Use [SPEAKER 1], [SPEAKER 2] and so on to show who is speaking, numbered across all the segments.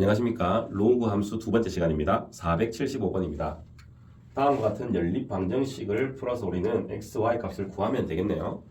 [SPEAKER 1] 안녕하십니까. 로그 함수 두 번째 시간입니다. 475번입니다. 다음과 같은 연립 방정식을 풀어서 우리는 x, y 값을 구하면 되겠네요.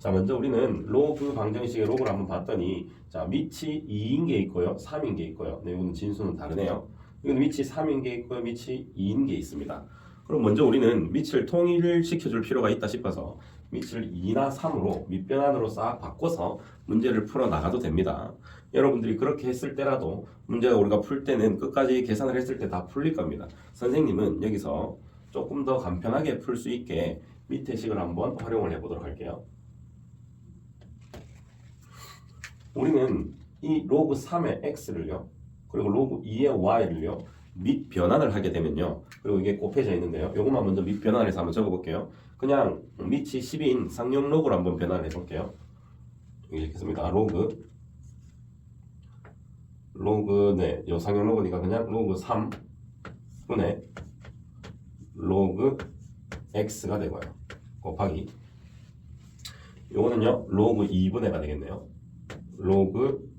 [SPEAKER 1] 자, 먼저 우리는 로그 방정식의 로그를 한번 봤더니 자, 밑이 2인 게 있고요. 3인 게 있고요. 네, 이거는 진수는 다르네요. 이건 밑이 3인 게 있고요. 밑이 2인 게 있습니다. 그럼 먼저 우리는 밑을 통일시켜 줄 필요가 있다 싶어서 밑을 2나 3으로 밑변환으로 싹 바꿔서 문제를 풀어 나가도 됩니다. 여러분들이 그렇게 했을 때라도 문제가 우리가 풀 때는 끝까지 계산을 했을 때 다 풀릴 겁니다. 선생님은 여기서 조금 더 간편하게 풀 수 있게 밑에 식을 한번 활용을 해보도록 할게요. 우리는 이 로그 3의 x를요, 그리고 로그 2의 y를요, 밑 변환을 하게 되면요. 그리고 이게 곱해져 있는데요. 요것만 먼저 밑 변환해서 한번 적어볼게요. 그냥 밑이 10인 상용 로그로 한번 변환을 해볼게요. 이렇게 씁니다. 로그 로그 네, 요 상용 로그니까 그냥 로그 3 분의 로그 x가 되고요. 곱하기 요거는요 로그 2분의가 되겠네요. 로그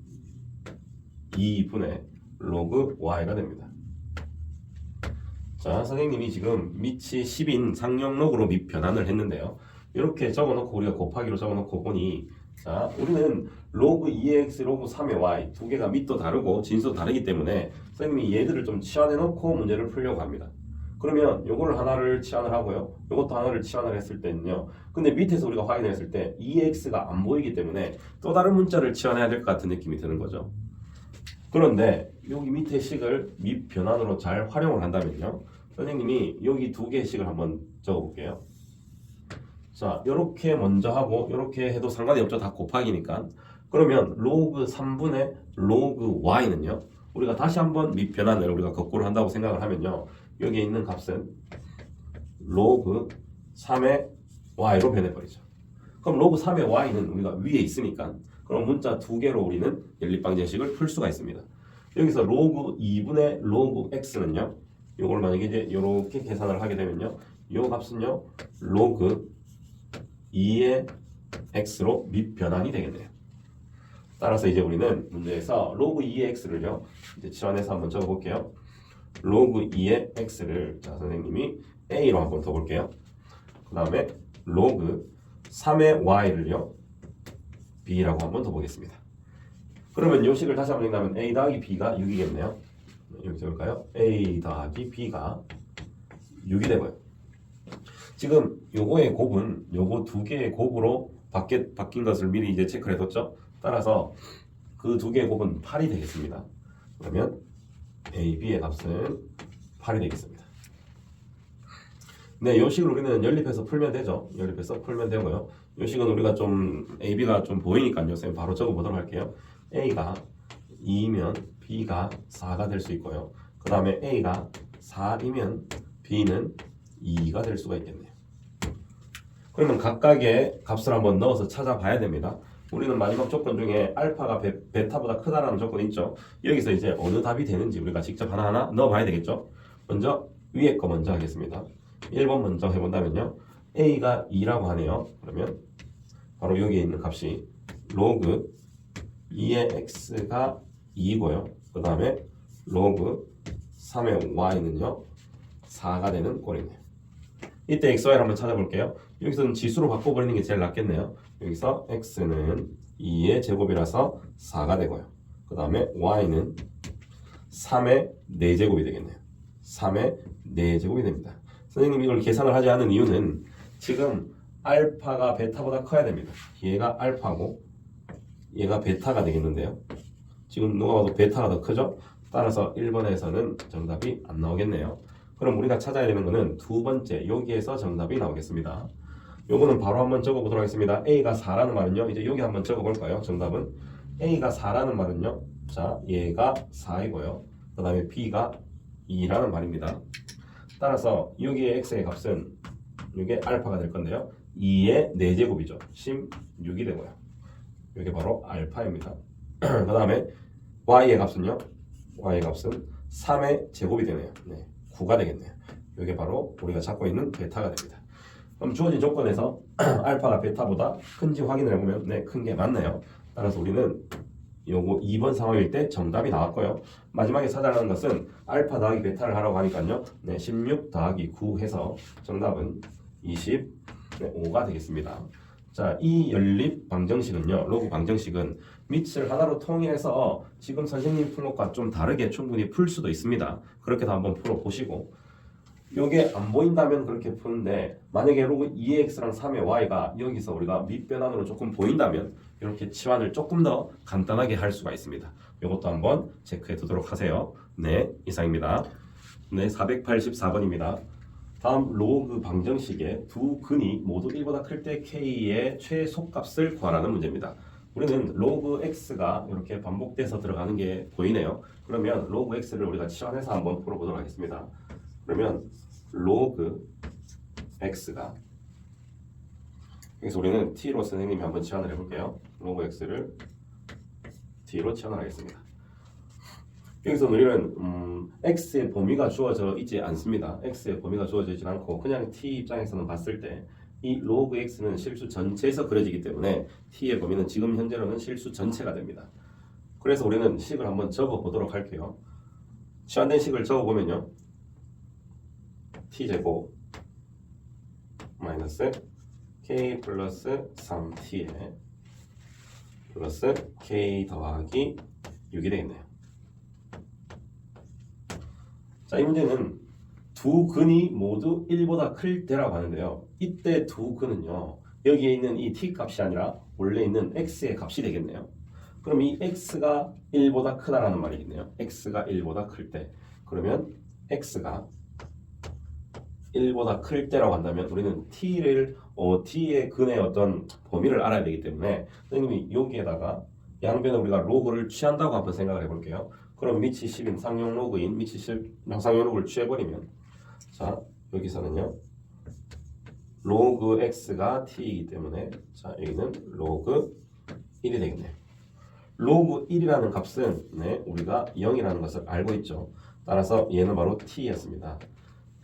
[SPEAKER 1] 2분의 로그 y가 됩니다. 자, 선생님이 지금 밑이 10인 상용 로그로 밑 변환을 했는데요. 이렇게 적어놓고 우리가 곱하기로 적어놓고 보니 자, 우리는 로그 2x, 로그 3의 y 두 개가 밑도 다르고 진수도 다르기 때문에 선생님이 얘들을 좀 치환해 놓고 문제를 풀려고 합니다. 그러면 요거를 하나를 치환을 하고요. 요것도 하나를 치환을 했을 때는요. 근데 밑에서 우리가 확인했을 때 2x가 안 보이기 때문에 또 다른 문자를 치환해야 될 것 같은 느낌이 드는 거죠. 그런데 여기 밑에 식을 밑 변환으로 잘 활용을 한다면요. 선생님이 여기 두 개의 식을 한번 적어 볼게요. 자, 요렇게 먼저 하고 요렇게 해도 상관이 없죠. 다 곱하기니까. 그러면 로그 3분의 로그 y는요. 우리가 다시 한번 밑 변환을 우리가 거꾸로 한다고 생각을 하면요. 여기에 있는 값은 로그 3의 y로 변해버리죠. 그럼 로그 3의 y는 우리가 위에 있으니까 그럼 문자 두 개로 우리는 연립방정식을 풀 수가 있습니다. 여기서 로그 2분의 로그 x는요. 요걸 만약에 이제 이렇게 계산을 하게 되면요. 요 값은요. 로그 2의 x로 밑 변환이 되겠네요. 따라서 이제 우리는 문제에서 로그 2의 x를요. 이제 치환해서 한번 적어 볼게요. 로그 2의 x를 자 선생님이 a로 한번 더 볼게요. 그 다음에 로그 3의 y를요. b라고 한번 더 보겠습니다. 그러면 요 식을 다시 한번 읽다면 a 더하기 b가 6이겠네요. 여기 적을까요? a 더하기 b가 6이 되고요. 지금 요거의 곱은 요거 두 개의 곱으로 바뀌, 바뀐 것을 미리 이제 체크를 해뒀죠. 따라서 그 두 개의 곱은 8이 되겠습니다. 그러면 a, b의 값은 8이 되겠습니다. 네, 요 식을 우리는 연립해서 풀면 되죠. 연립해서 풀면 되고요. 요 식은 우리가 좀 a, b가 좀 보이니까요. 선생님 바로 적어보도록 할게요. a가 2면 b가 4가 될 수 있고요. 그 다음에 a가 4이면 b는 2가 될 수가 있겠네요. 그러면 각각의 값을 한번 넣어서 찾아봐야 됩니다. 우리는 마지막 조건 중에 알파가 베, 베타보다 크다라는 조건이 있죠. 여기서 이제 어느 답이 되는지 우리가 직접 하나하나 넣어봐야 되겠죠. 먼저 위에 거 먼저 하겠습니다. 1번 먼저 해본다면요. a가 2라고 하네요. 그러면 바로 여기에 있는 값이 로그 2의 x가 2고요. 그 다음에 로그 3의 y는요. 4가 되는 꼴이네요. 이때 xy를 한번 찾아볼게요. 여기서는 지수로 바꿔버리는 게 제일 낫겠네요. 여기서 x는 2의 제곱이라서 4가 되고요. 그 다음에 y는 3의 4제곱이 되겠네요. 3의 4제곱이 됩니다. 선생님 이걸 계산을 하지 않은 이유는 지금 알파가 베타보다 커야 됩니다. 얘가 알파고 얘가 베타가 되겠는데요. 지금 누가 봐도 베타가 더 크죠? 따라서 1번에서는 정답이 안 나오겠네요. 그럼 우리가 찾아야 되는 거는 두 번째 여기에서 정답이 나오겠습니다. 요거는 바로 한번 적어보도록 하겠습니다. A가 4라는 말은요. 이제 여기 한번 적어볼까요? 정답은 A가 4라는 말은요. 자, 얘가 4이고요. 그 다음에 B가 2라는 말입니다. 따라서 여기에 X의 값은 이게 알파가 될 건데요. 2의 4제곱이죠. 16이 되고요. 이게 바로 알파입니다. 그 다음에 Y의 값은요. Y의 값은 3의 제곱이 되네요. 네, 9가 되겠네요. 이게 바로 우리가 찾고 있는 베타가 됩니다. 그럼 주어진 조건에서 알파가 베타보다 큰지 확인을 해보면 네, 큰 게 맞네요. 따라서 우리는 요거 2번 상황일 때 정답이 나왔고요. 마지막에 찾아라는 것은 알파 더하기 베타를 하라고 하니까요. 네, 16 더하기 9 해서 정답은 25가 되겠습니다. 자, 이 연립 방정식은요. 로그 방정식은 밑을 하나로 통일해서 지금 선생님 풀 것과 좀 다르게 충분히 풀 수도 있습니다. 그렇게도 한번 풀어 보시고 요게 안 보인다면 그렇게 푸는데 만약에 로그 2x랑 3의 y가 여기서 우리가 밑변환으로 조금 보인다면 이렇게 치환을 조금 더 간단하게 할 수가 있습니다. 이것도 한번 체크해 두도록 하세요. 네, 이상입니다. 네, 484번입니다. 다음 로그 방정식의 두 근이 모두 1보다 클 때 k의 최소값을 구하라는 문제입니다. 우리는 로그 x가 이렇게 반복돼서 들어가는 게 보이네요. 그러면 로그 x를 우리가 치환해서 한번 풀어보도록 하겠습니다. 그러면 로그 x가 여기서 우리는 t로 선생님이 한번 치환을 해볼게요. 로그 x를 t로 치환을 하겠습니다. 여기서 우리는 음, x의 범위가 주어져 있지 않습니다. x의 범위가 주어져 있지 않고 그냥 t 입장에서는 봤을 때 이 로그 x는 실수 전체에서 그려지기 때문에 t의 범위는 지금 현재로는 실수 전체가 됩니다. 그래서 우리는 식을 한번 적어 보도록 할게요. 치환된 식을 적어 보면요. T 제곱 마이너스 k 플러스 3t에 플러스 k 더하기 6이 되겠네요. 자, 이 문제는 두 근이 모두 1보다 클 때라고 하는데요. 이때 두 근은요. 여기에 있는 이 t 값이 아니라 원래 있는 x의 값이 되겠네요. 그럼 이 x가 1보다 크다라는 말이겠네요. x가 1보다 클 때. 그러면 x가 1보다 클 때라고 한다면 우리는 t를 어, t의 근의 어떤 범위를 알아야 되기 때문에 선생님이 여기에다가 양변에 우리가 로그를 취한다고 한번 생각을 해볼게요. 그럼 밑이 10인 상용 로그인 밑이 10 상용 로그를 취해버리면 자 여기서는요 로그 x가 t이기 때문에 자 여기는 로그 1이 되겠네요. 로그 1이라는 값은 네, 우리가 0이라는 것을 알고 있죠. 따라서 얘는 바로 t였습니다.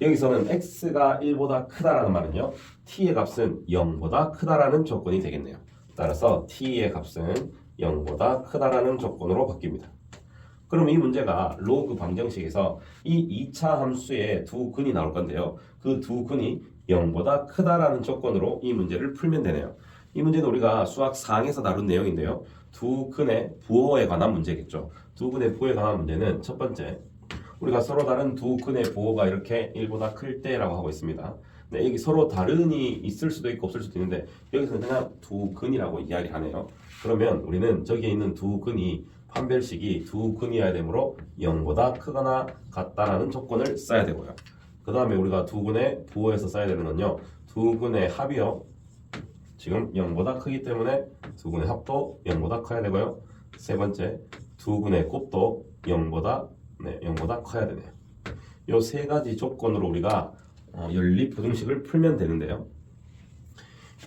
[SPEAKER 1] 여기서는 x가 1보다 크다라는 말은요. t의 값은 0보다 크다라는 조건이 되겠네요. 따라서 t의 값은 0보다 크다라는 조건으로 바뀝니다. 그럼 이 문제가 로그 방정식에서 이 2차 함수의 두 근이 나올 건데요. 그 두 근이 0보다 크다라는 조건으로 이 문제를 풀면 되네요. 이 문제는 우리가 수학 4항에서 다룬 내용인데요. 두 근의 부호에 관한 문제겠죠. 두 근의 부호에 관한 문제는 첫 번째, 우리가 서로 다른 두 근의 부호가 이렇게 1보다 클 때라고 하고 있습니다. 네, 여기 서로 다른이 있을 수도 있고 없을 수도 있는데 여기서는 그냥 두 근이라고 이야기하네요. 그러면 우리는 저기에 있는 두 근이 판별식이 두 근이어야 되므로 0보다 크거나 같다라는 조건을 써야 되고요. 그 다음에 우리가 두 근의 부호에서 써야 되는 건요. 두 근의 합이요. 지금 0보다 크기 때문에 두 근의 합도 0보다 커야 되고요. 세 번째, 두 근의 곱도 0보다 네, 0보다 커야 되네요. 이 세 가지 조건으로 우리가 어, 연립 부등식을 풀면 되는데요.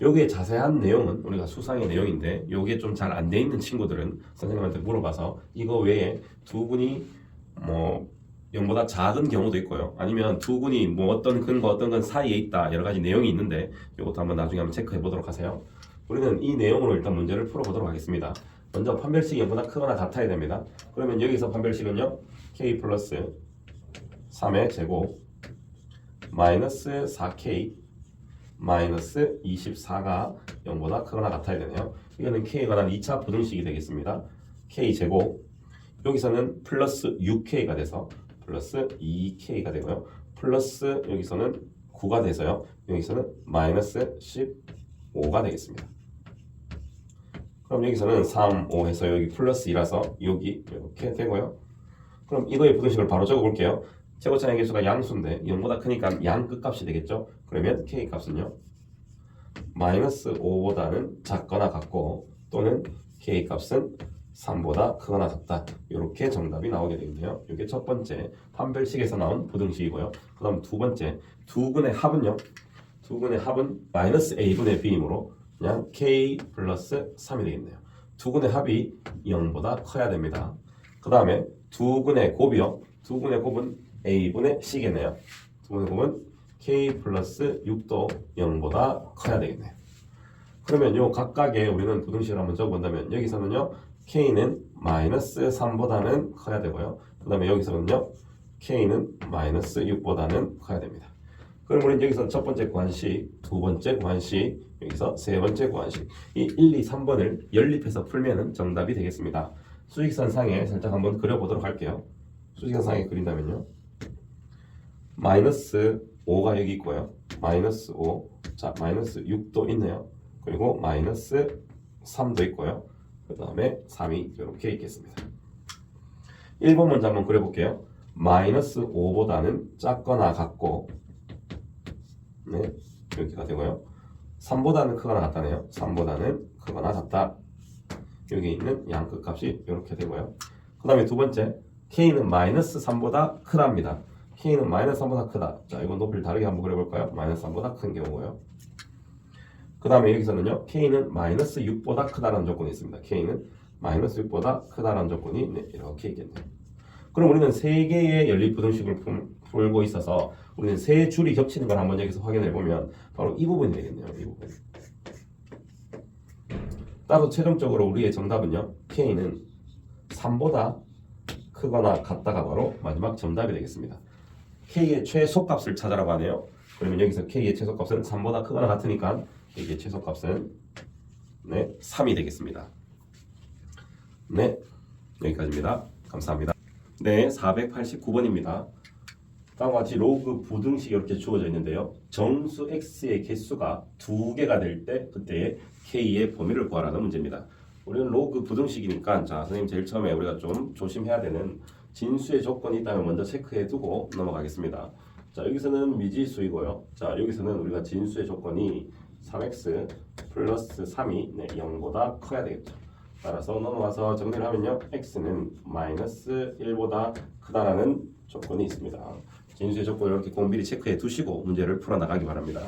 [SPEAKER 1] 여기에 자세한 내용은 우리가 수상의 내용인데 요게 좀 잘 안 돼 있는 친구들은 선생님한테 물어봐서 이거 외에 두 분이 뭐 0보다 작은 경우도 있고요. 아니면 두 분이 뭐 어떤 근과 어떤 근 사이에 있다 여러 가지 내용이 있는데 이것도 한번 나중에 한번 체크해 보도록 하세요. 우리는 이 내용으로 일단 문제를 풀어보도록 하겠습니다. 먼저 판별식이 0보다 크거나 같아야 됩니다. 그러면 여기서 판별식은요. K 플러스 3의 제곱 마이너스 4k 마이너스 24가 0보다 크거나 같아야 되네요. 이거는 k에 관한 2차 부등식이 되겠습니다. k 제곱 여기서는 플러스 6k가 돼서 플러스 2k가 되고요. 플러스 여기서는 9가 돼서요. 여기서는 마이너스 15가 되겠습니다. 그럼 여기서는 3, 5 해서 여기 플러스 2라서 여기 이렇게 되고요. 그럼 이거의 부등식을 바로 적어볼게요. 최고차의 개수가 양수인데 0보다 크니까 양 끝값이 되겠죠. 그러면 k 값은요. 마이너스 5보다는 작거나 같고 또는 k 값은 3보다 크거나 같다. 이렇게 정답이 나오게 되겠네요. 이게 첫 번째 판별식에서 나온 부등식이고요. 그 다음 두 번째 두 근의 합은요. 두 근의 합은 마이너스 a분의 b이므로 그냥 k 플러스 3이 되겠네요. 두 근의 합이 0보다 커야 됩니다. 그 다음에 두 근의 곱이요. 두 근의 곱은 a분의 c겠네요. 두 근의 곱은 k 플러스 6도 0보다 커야 되겠네요. 그러면 요 각각의 우리는 부등식을 한번 적어본다면 여기서는요 k는 마이너스 3보다는 커야 되고요. 그 다음에 여기서는요. k는 마이너스 6보다는 커야 됩니다. 그럼 우리는 여기서 첫 번째 구한식, 두 번째 구한식, 여기서 세 번째 구한식 이 1, 2, 3번을 연립해서 풀면은 정답이 되겠습니다. 수직선 상에 살짝 한번 그려보도록 할게요. 수직선 상에 그린다면요. 마이너스 5가 여기 있고요. 마이너스 5, 자 마이너스 6도 있네요. 그리고 마이너스 3도 있고요. 그 다음에 3이 이렇게 있겠습니다. 1번 먼저 한번 그려볼게요. 마이너스 5보다는 작거나 같고 네, 이렇게가 되고요. 3보다는 크거나 같다네요. 3보다는 크거나 같다. 여기 있는 양끝 값이 이렇게 되고요. 그 다음에 두 번째, k는 마이너스 3보다 크답니다. k는 마이너스 3보다 크다. 자, 이건 높이를 다르게 한번 그려볼까요? 마이너스 3보다 큰 경우고요. 그 다음에 여기서는요, k는 마이너스 6보다 크다라는 조건이 있습니다. k는 마이너스 6보다 크다라는 조건이 네, 이렇게 있겠네요. 그럼 우리는 세 개의 연립부등식을 풀- 풀고 있어서 우리는 세 줄이 겹치는 걸 한번 여기서 확인해 보면 바로 이 부분이 되겠네요. 이 부분. 따로 최종적으로 우리의 정답은요. K는 3보다 크거나 같다가 바로 마지막 정답이 되겠습니다. K의 최소값을 찾아라고 하네요. 그러면 여기서 K의 최소값은 3보다 크거나 같으니까 K의 최소값은 네, 3이 되겠습니다. 네, 여기까지입니다. 감사합니다. 네, 489번입니다. 다음과 같이 로그 부등식이 이렇게 주어져 있는데요. 정수 x의 개수가 두 개가 될 때 그때의 k의 범위를 구하라는 문제입니다. 우리는 로그 부등식이니까 자 선생님 제일 처음에 우리가 좀 조심해야 되는 진수의 조건이 있다면 먼저 체크해 두고 넘어가겠습니다. 자 여기서는 미지수이고요. 자 여기서는 우리가 진수의 조건이 3x 플러스 3이 네, 0보다 커야 되겠죠. 따라서 넘어가서 정리를 하면요. x는 마이너스 1보다 크다라는 조건이 있습니다. 진수의 조건을 이렇게 공비리 체크해 두시고 문제를 풀어 나가기 바랍니다.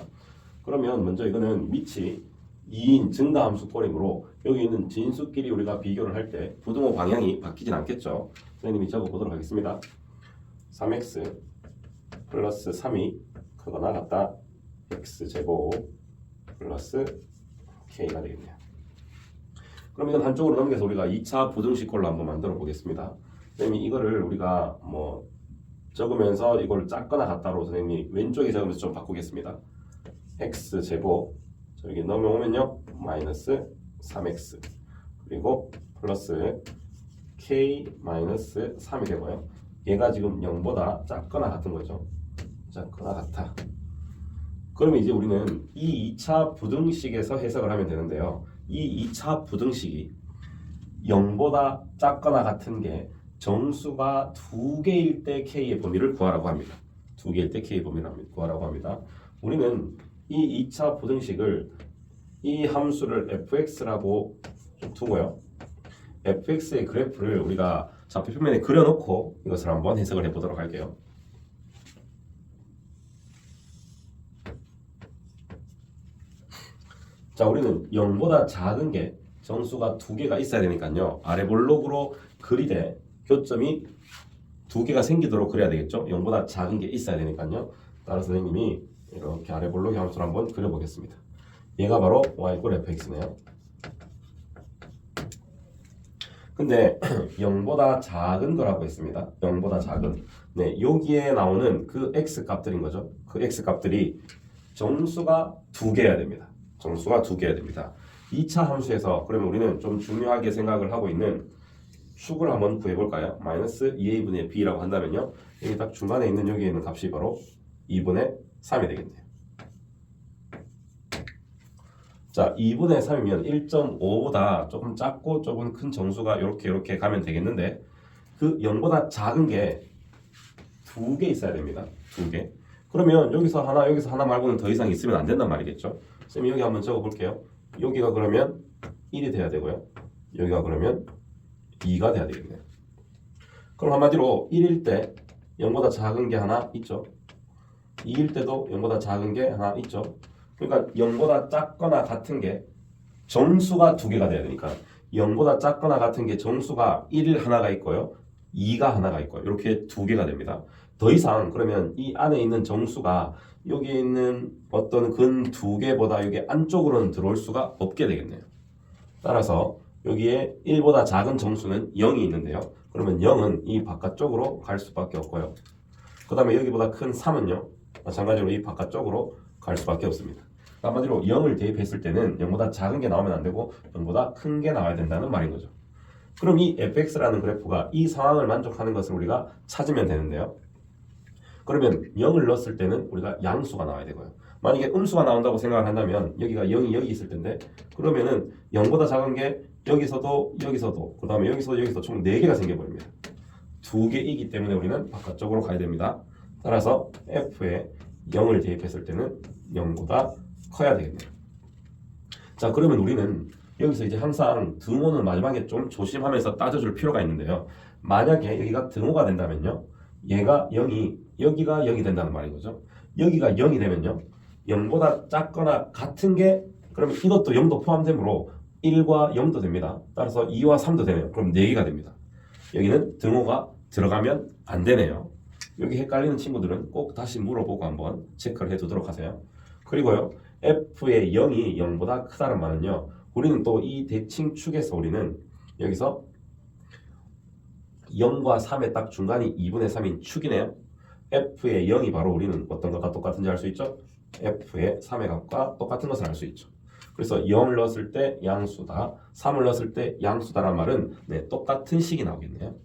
[SPEAKER 1] 그러면 먼저 이거는 밑이 2인 증가함수 꼴이므로 여기 있는 진수끼리 우리가 비교를 할 때 부등호 방향이 바뀌진 않겠죠. 선생님이 적어 보도록 하겠습니다. 3x 플러스 3이 크거나 같다 x 제곱 플러스 k가 되겠네요. 그럼 이건 한쪽으로 넘겨서 우리가 2차 부등식 꼴로 한번 만들어 보겠습니다. 선생님이 이거를 우리가 뭐 적으면서 이걸 작거나 같다로 선생님이 왼쪽에 적으면서 좀 바꾸겠습니다. x 제곱 자, 여기 넘어오면요 마이너스 3x 그리고 플러스 k 마이너스 3이 되고요. 얘가 지금 0보다 작거나 같은 거죠. 작거나 같아. 그러면 이제 우리는 이 2차 부등식에서 해석을 하면 되는데요. 이 2차 부등식이 0보다 작거나 같은 게 정수가 두 개일 때 k의 범위를 구하라고 합니다. 두 개일 때 k의 범위를. 구하라고 합니다. 우리는 이 2차 부등식을 이 함수를 fx라고 좀 두고요. fx의 그래프를 우리가 좌표 표면에 그려놓고 이것을 한번 해석을 해보도록 할게요. 자, 우리는 0보다 작은 게 정수가 두 개가 있어야 되니까요. 아래 볼록으로 그리되 교점이 두 개가 생기도록 그려야 되겠죠. 0보다 작은 게 있어야 되니까요. 따라서 선생님이 이렇게 아래 볼록의 함수를 한번 그려보겠습니다. 얘가 바로 y 꼴 fx네요. 근데 0보다 작은 거라고 했습니다. 0보다 작은. 네, 여기에 나오는 그 x 값들인 거죠. 그 x 값들이 정수가 두 개여야 됩니다. 정수가 두 개여야 됩니다. 2차 함수에서 그러면 우리는 좀 중요하게 생각을 하고 있는 축을 한번 구해볼까요? 마이너스 2a분의 b라고 한다면요. 여기 딱 중간에 있는 여기에 있는 값이 바로 2분의 3이 되겠네요. 자, 2분의 3이면 1.5보다 조금 작고 조금 큰 정수가 이렇게 이렇게 가면 되겠는데 그 0보다 작은 게 두 개 있어야 됩니다. 두 개. 그러면 여기서 하나, 여기서 하나 말고는 더 이상 있으면 안 된단 말이겠죠. 쌤이 여기 한번 적어 볼게요. 여기가 그러면 1이 돼야 되고요. 여기가 그러면 2가 돼야 되겠네요. 그럼 한마디로 1일 때 0보다 작은 게 하나 있죠. 2일 때도 0보다 작은 게 하나 있죠. 그러니까 0보다 작거나 같은 게 정수가 두 개가 돼야 되니까 0보다 작거나 같은 게 정수가 1 하나가 있고요. 2가 하나가 있고요. 이렇게 두 개가 됩니다. 더 이상 그러면 이 안에 있는 정수가 여기 있는 어떤 근 두 개보다 여기 안쪽으로는 들어올 수가 없게 되겠네요. 따라서 여기에 1보다 작은 정수는 0이 있는데요. 그러면 0은 이 바깥쪽으로 갈 수밖에 없고요. 그 다음에 여기보다 큰 3은요. 마찬가지로 이 바깥쪽으로 갈 수밖에 없습니다. 한마디로 0을 대입했을 때는 0보다 작은 게 나오면 안 되고 0보다 큰 게 나와야 된다는 말인 거죠. 그럼 이 fx라는 그래프가 이 상황을 만족하는 것을 우리가 찾으면 되는데요. 그러면 0을 넣었을 때는 우리가 양수가 나와야 되고요. 만약에 음수가 나온다고 생각을 한다면 여기가 0이 여기 있을 텐데 그러면은 0보다 작은 게 여기서도 여기서도 그 다음에 여기서도 여기서 총 4개가 생겨버립니다. 두 개이기 때문에 우리는 바깥쪽으로 가야 됩니다. 따라서 f에 0을 대입했을 때는 0보다 커야 되겠네요. 자 그러면 우리는 여기서 이제 항상 등호는 마지막에 좀 조심하면서 따져줄 필요가 있는데요. 만약에 여기가 등호가 된다면요. 얘가 0이 여기가 0이 된다는 말인 거죠. 여기가 0이 되면요. 0보다 작거나 같은 게 그러면 이것도 0도 포함되므로 1과 0도 됩니다. 따라서 2와 3도 되네요. 그럼 4개가 됩니다. 여기는 등호가 들어가면 안 되네요. 여기 헷갈리는 친구들은 꼭 다시 물어보고 한번 체크를 해두도록 하세요. 그리고요. f의 0이 0보다 크다는 말은요. 우리는 또 이 대칭축에서 우리는 여기서 0과 3의 딱 중간이 2분의 3인 축이네요. f의 0이 바로 우리는 어떤 것과 똑같은지 알 수 있죠? f의 3의 값과 똑같은 것을 알 수 있죠. 그래서 0을 넣었을 때 양수다, 3을 넣었을 때 양수다란 말은 네, 똑같은 식이 나오겠네요.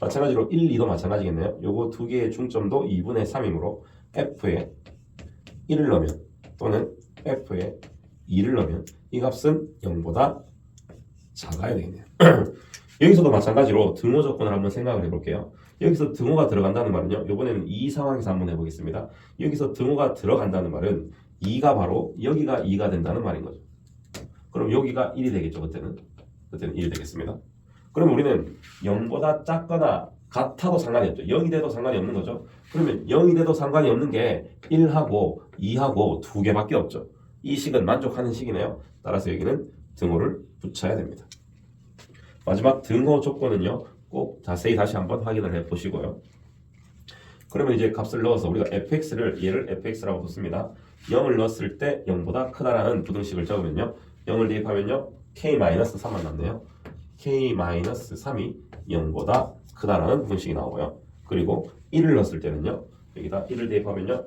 [SPEAKER 1] 마찬가지로 1, 2도 마찬가지겠네요. 요거 두 개의 중점도 2분의 3이므로 f에 1을 넣으면 또는 f에 2를 넣으면 이 값은 0보다 작아야 되겠네요. 여기서도 마찬가지로 등호 조건을 한번 생각을 해볼게요. 여기서 등호가 들어간다는 말은요. 이번에는 이 상황에서 한번 해보겠습니다. 여기서 등호가 들어간다는 말은 2가 바로 여기가 2가 된다는 말인 거죠. 그럼 여기가 1이 되겠죠. 그때는 그때는 1이 되겠습니다. 그럼 우리는 0보다 작거나 같아도 상관이 없죠. 0이 돼도 상관이 없는 거죠. 그러면 0이 돼도 상관이 없는 게 1하고 2하고 두 개밖에 없죠. 이 식은 만족하는 식이네요. 따라서 여기는 등호를 붙여야 됩니다. 마지막 등호 조건은요. 꼭 자세히 다시 한번 확인을 해 보시고요. 그러면 이제 값을 넣어서 우리가 fx를 얘를 fx라고 뒀습니다. 0을 넣었을 때 0보다 크다라는 부등식을 적으면요. 0을 대입하면요. k-3만 남네요. k-3이 0보다 크다라는 부등식이 나오고요. 그리고 1을 넣었을 때는요. 여기다 1을 대입하면요.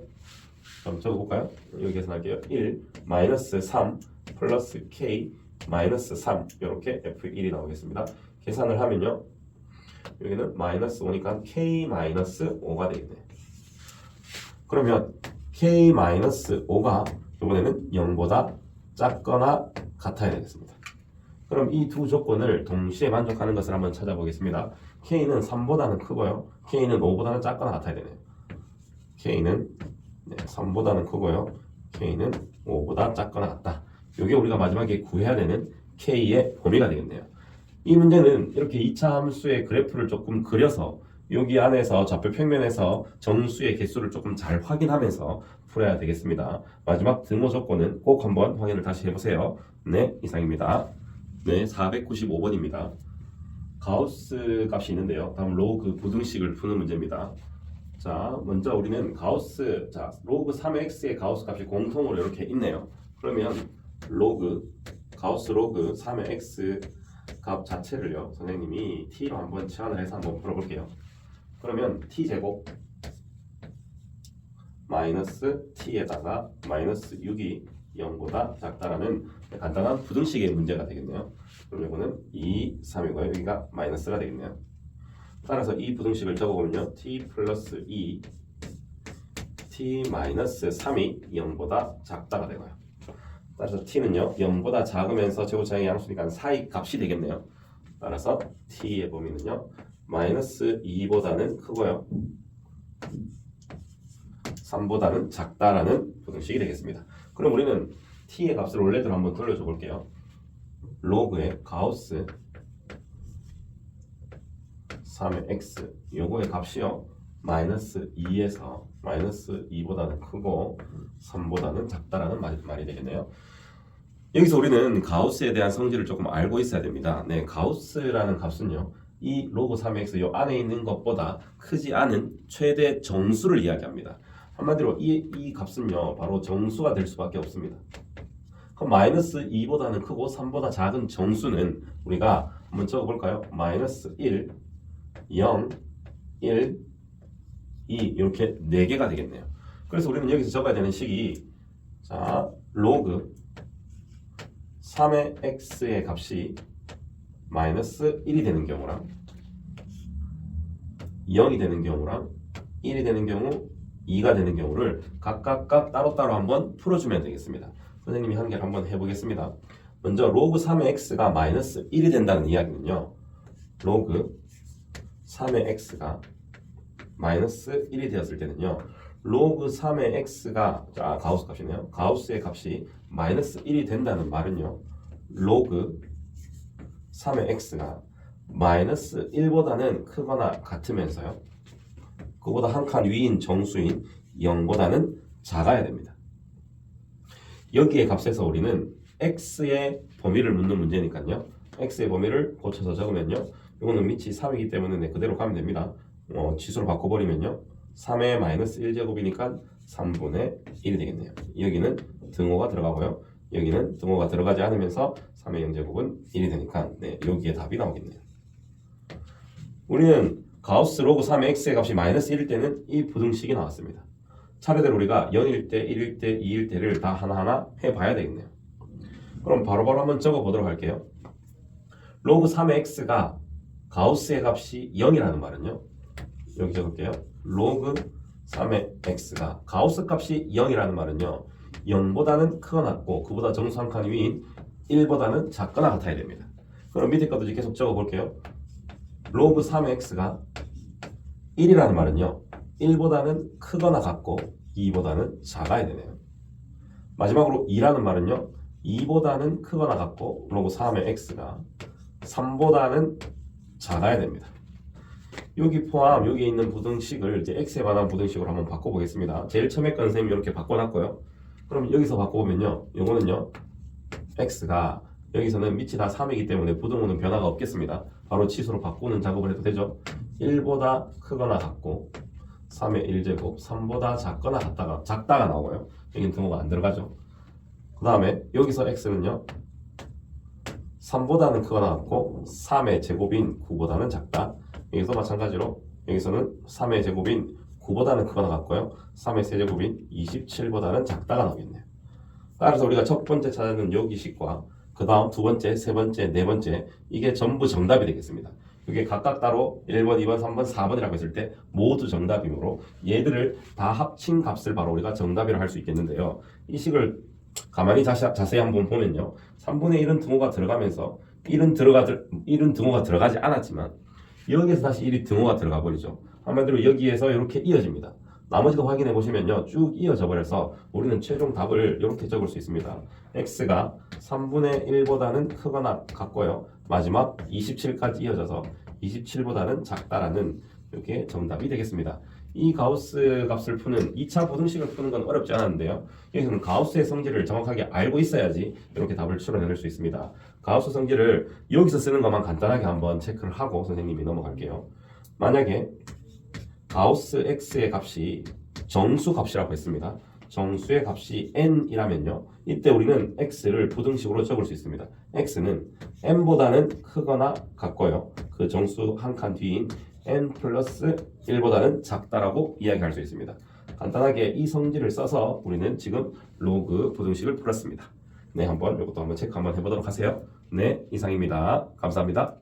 [SPEAKER 1] 한번 적어볼까요? 여기 계산할게요. 1 마이너스 3 플러스 k 마이너스 3 이렇게 f1이 나오겠습니다. 계산을 하면요. 여기는 마이너스 5니까 k 마이너스 5가 되겠네요. 그러면 k 마이너스 5가 이번에는 0보다 작거나 같아야 되겠습니다. 그럼 이 두 조건을 동시에 만족하는 것을 한번 찾아보겠습니다. k는 3보다는 크고요. k는 5보다는 작거나 같아야 되네요. k는 네, 3보다는 크고요. k는 5보다 작거나 같다. 이게 우리가 마지막에 구해야 되는 k의 범위가 되겠네요. 이 문제는 이렇게 2차 함수의 그래프를 조금 그려서 여기 안에서 좌표 평면에서 정수의 개수를 조금 잘 확인하면서 풀어야 되겠습니다. 마지막 등호 조건은 꼭 한번 확인을 다시 해보세요. 네, 이상입니다. 네, 495번입니다. 가우스 값이 있는데요. 다음 로그 부등식을 푸는 문제입니다. 자, 먼저 우리는 가우스, 자, 로그 3x의 가우스 값이 공통으로 이렇게 있네요. 그러면 로그, 가우스 로그 3의 x 값 자체를요, 선생님이 t로 한번 치환을 해서 한번 풀어볼게요. 그러면 t 제곱 마이너스 t에다가 마이너스 6이 0보다 작다라는 간단한 부등식의 문제가 되겠네요. 그럼 이거는 2, 3이고요. 여기가 마이너스가 되겠네요. 따라서 이 부등식을 적어보면요. t 플러스 2 t 마이너스 3이 0보다 작다가 되고요. 따라서 t는요. 0보다 작으면서 제곱차의 양수니까 사이 값이 되겠네요. 따라서 t의 범위는요. 마이너스 2보다는 크고요. 3보다는 작다라는 부등식이 되겠습니다. 그럼 우리는 t의 값을 원래대로 한번 돌려줘 볼게요. 로그의 가우스 3의 x 요거의 값이요. 마이너스 2에서 마이너스 2보다는 크고 3보다는 작다라는 말, 말이 되겠네요. 여기서 우리는 가우스에 대한 성질을 조금 알고 있어야 됩니다. 네, 가우스라는 값은요. 이 로그 3x 요 안에 있는 것보다 크지 않은 최대 정수를 이야기합니다. 한마디로 이, 이 값은요 바로 정수가 될 수밖에 없습니다. 그럼 마이너스 2보다는 크고 3보다 작은 정수는 우리가 한번 적어볼까요? 마이너스 1, 0, 1, 2 이렇게 4개가 되겠네요. 그래서 우리는 여기서 적어야 되는 식이 자 로그 3의 x의 값이 마이너스 1이 되는 경우랑 0이 되는 경우랑 1이 되는 경우 2가 되는 경우를 각각각 따로따로 한번 풀어주면 되겠습니다. 선생님이 한 개를 한번 해보겠습니다. 먼저 로그 3의 x가 마이너스 1이 된다는 이야기는요. 로그 3의 x가 마이너스 1이 되었을 때는요. 로그 3의 x가 자 가우스 값이네요. 가우스의 값이 마이너스 1이 된다는 말은요. 로그 3의 x가 마이너스 1보다는 크거나 같으면서요. 그보다 한 칸 위인 정수인 0보다는 작아야 됩니다. 여기에 값에서 우리는 x의 범위를 묻는 문제니까요. x의 범위를 고쳐서 적으면요. 이거는 밑이 3이기 때문에 네, 그대로 가면 됩니다. 어, 지수로 바꿔버리면요. 3의 마이너스 1제곱이니까 3분의 1이 되겠네요. 여기는 등호가 들어가고요. 여기는 등호가 들어가지 않으면서 3의 0제곱은 1이 되니까 네, 여기에 답이 나오겠네요. 우리는 가우스 로그 3의 x의 값이 마이너스 1일 때는 이 부등식이 나왔습니다. 차례대로 우리가 0일 때, 1일 때, 2일 때를 다 하나하나 해봐야 되겠네요. 그럼 바로 바로 한번 적어보도록 할게요. 로그 3의 x가 가우스의 값이 0이라는 말은요. 여기 적을게요. 로그 3의 x가 가우스 값이 0이라는 말은요. 0보다는 크거나 같고 그보다 정수 한 칸 위인 1보다는 작거나 같아야 됩니다. 그럼 밑에 것도 계속 적어볼게요. 로그 3의 x가 1이라는 말은요. 1보다는 크거나 같고 2보다는 작아야 되네요. 마지막으로 2라는 말은요. 2보다는 크거나 같고 로그 3의 x가 3보다는 작아야 됩니다. 여기 포함 여기 있는 부등식을 이제 x에 관한 부등식으로 한번 바꿔보겠습니다. 제일 처음에 건 선생님이 이렇게 바꿔놨고요. 그럼 여기서 바꿔보면요. 요거는요. x가 여기서는 밑이 다 3이기 때문에 부등호는 변화가 없겠습니다. 바로 치수로 바꾸는 작업을 해도 되죠. 1보다 크거나 같고 3의 1제곱 3보다 작거나 같다가 작다가 나오고요. 여기는 등호가 안 들어가죠. 그 다음에 여기서 x는요. 3보다는 크거나 같고 3의 제곱인 9보다는 작다. 여기서 마찬가지로 여기서는 3의 제곱인 9보다는 크거나 같고요. 3의 세제곱인 27보다는 작다가 나오겠네요. 따라서 우리가 첫 번째 찾아낸 여기 식과 그 다음 두 번째, 세 번째, 네 번째 이게 전부 정답이 되겠습니다. 이게 각각 따로 1번, 2번, 3번, 4번이라고 했을 때 모두 정답이므로 얘들을 다 합친 값을 바로 우리가 정답이라 할 수 있겠는데요. 이 식을 가만히 자세, 자세히 한번 보면요. 3분의 1은 등호가 들어가면서 1은 들어가 1은 등호가 들어가지 않았지만 여기에서 다시 1이 등호가 들어가 버리죠. 한마디로 여기에서 이렇게 이어집니다. 나머지도 확인해 보시면요. 쭉 이어져 버려서 우리는 최종 답을 이렇게 적을 수 있습니다. x가 3분의 1보다는 크거나 같고요. 마지막 27까지 이어져서 27보다는 작다라는 이렇게 정답이 되겠습니다. 이 가우스 값을 푸는 2차 부등식을 푸는 건 어렵지 않았는데요. 여기서는 가우스의 성질을 정확하게 알고 있어야지 이렇게 답을 추론해낼 수 있습니다. 가우스 성질을 여기서 쓰는 것만 간단하게 한번 체크를 하고 선생님이 넘어갈게요. 만약에 가우스 x의 값이 정수 값이라고 했습니다. 정수의 값이 n이라면요. 이때 우리는 x를 부등식으로 적을 수 있습니다. x는 n보다는 크거나 같고요. 그 정수 한 칸 뒤인 n 플러스 1보다는 작다라고 이야기할 수 있습니다. 간단하게 이 성질을 써서 우리는 지금 로그 부등식을 풀었습니다. 네, 한번 이것도 한번 체크 한번 해보도록 하세요. 네, 이상입니다. 감사합니다.